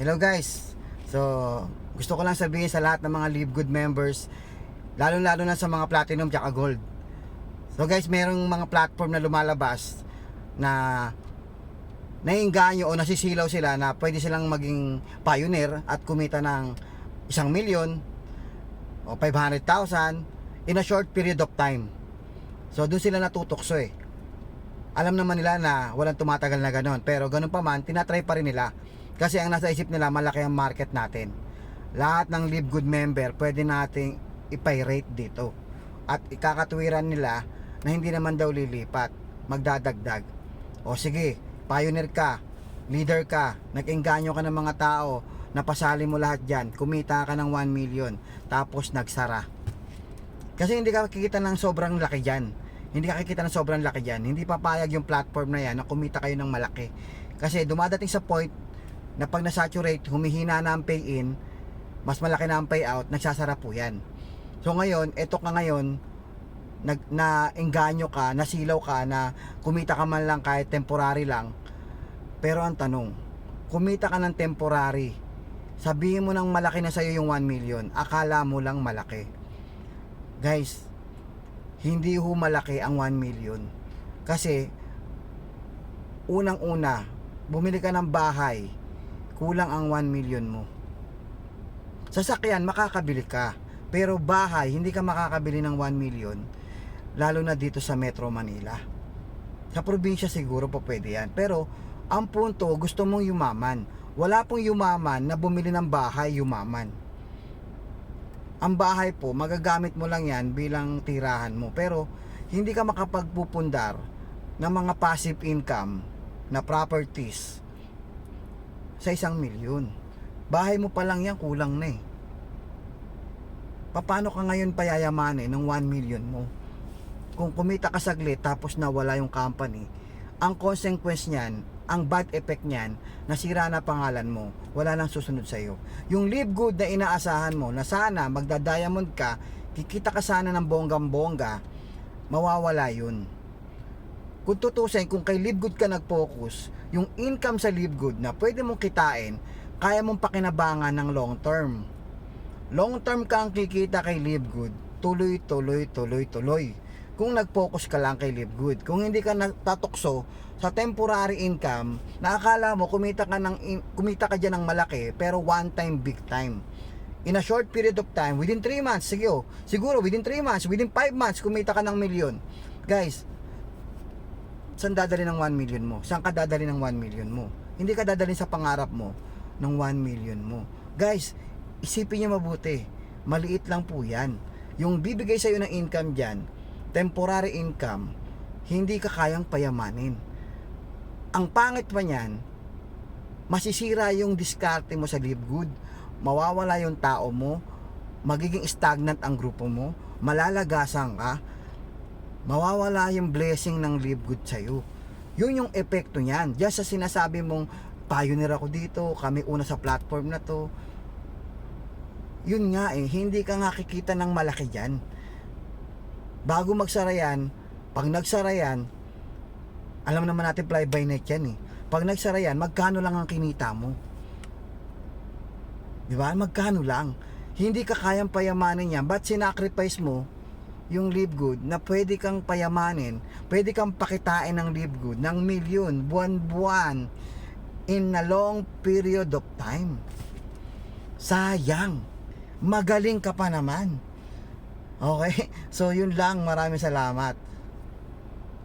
Hello guys. So, gusto ko lang sabihin sa lahat ng mga Live Good members, lalo-lalo na sa mga platinum at gold. So guys, merong mga platform na lumalabas na naiinganyo o nasisilaw sila na pwede silang maging pioneer at kumita ng isang milyon o 500,000 in a short period of time. So doon sila natutokso eh. Alam naman nila na walang tumatagal na ganon. Pero ganun pa man, tinatry pa rin nila. Kasi ang nasa isip nila, malaki ang market natin. Lahat ng Live Good member, pwede nating ipay-rate dito. At ikakatwiran nila na hindi naman daw lilipat. Magdadagdag. O sige, pioneer ka, leader ka, nag-engganyo ka ng mga tao, napasali mo lahat dyan, kumita ka ng 1 million, tapos nagsara. Kasi hindi ka kikita ng sobrang laki dyan. Hindi ka kikita ng sobrang laki dyan. Hindi papayag yung platform na yan na kumita kayo ng malaki. Kasi dumadating sa point na pag nasaturate, humihina na ang pay-in, mas malaki na ang payout, nagsasara po yan. So ngayon, eto ka ngayon, nag, na engganyo ka, nasilaw ka, na kumita ka man lang kahit temporary lang. Pero ang tanong, kumita ka ng temporary, sabihin mo nang malaki na sa'yo yung 1 million, akala mo lang malaki. Guys, hindi ho malaki ang 1 million. Kasi, unang-una, bumili ka ng bahay, kulang ang 1 million mo. Sasakyan, makakabili ka. Pero bahay, hindi ka makakabili ng 1 million. Lalo na dito sa Metro Manila. Sa probinsya siguro po pwede yan. Pero, ang punto, gusto mong yumaman. Wala pong yumaman na bumili ng bahay, yumaman. Ang bahay po, magagamit mo lang yan bilang tirahan mo. Pero, hindi ka makapagpupundar ng mga passive income na properties sa isang milyon. Bahay mo pa lang yan, kulang na eh. Paano ka ngayon payayamanin ng 1 million mo? Kung kumita ka saglit tapos nawala yung company, ang consequence niyan, ang bad effect niyan, nasira na pangalan mo, wala nang susunod sa iyo. Yung live good na inaasahan mo na sana magda-diamond ka, kikita ka sana ng bonggang-bongga, mawawala yun. Kung tutusin, kung kay live good ka nag-focus, yung income sa live good na pwede mong kitain, kaya mong pakinabangan ng long term. Long term ka ang kikita kay live good, tuloy, tuloy, tuloy, tuloy. Kung nag-focus ka lang kay live good. Kung hindi ka natatokso sa temporary income, nakakala mo kumita ka ng kumita ka diyan ng malaki pero one time big time. In a short period of time, within 3 months, sige oh, siguro within 3 months, within 5 months kumita ka ng milyon. Guys, saan dadali ng 1 million mo? Saan ka dadali ng 1 million mo? Hindi ka dadali sa pangarap mo ng 1 million mo. Guys, isipin niyo mabuti. Maliit lang po yan. Yung bibigay sa'yo ng income dyan, temporary income, hindi ka kayang payamanin. Ang pangit pa niyan, masisira yung diskarte mo sa live good, mawawala yung tao mo, magiging stagnant ang grupo mo, malalagasan ka, mawawala yung blessing ng live good sa'yo. Yun yung epekto niyan. Diyan sa sinasabi mong pioneer ako dito, kami una sa platform na to. Yun nga eh, hindi ka nga kikita ng malaki dyan. Bago magsara yan, pag nagsara yan, alam naman natin fly by night yan eh. Pag nagsara yan, magkano lang ang kinita mo? Di ba? Magkano lang? Hindi ka kayang payamanin yan. Ba't sinacrifice mo yung live good na pwede kang payamanin, pwede kang pakitain ng live good ng milyon, buwan-buwan in a long period of time. Sayang. Magaling ka pa naman. Okay? So, yun lang. Maraming salamat.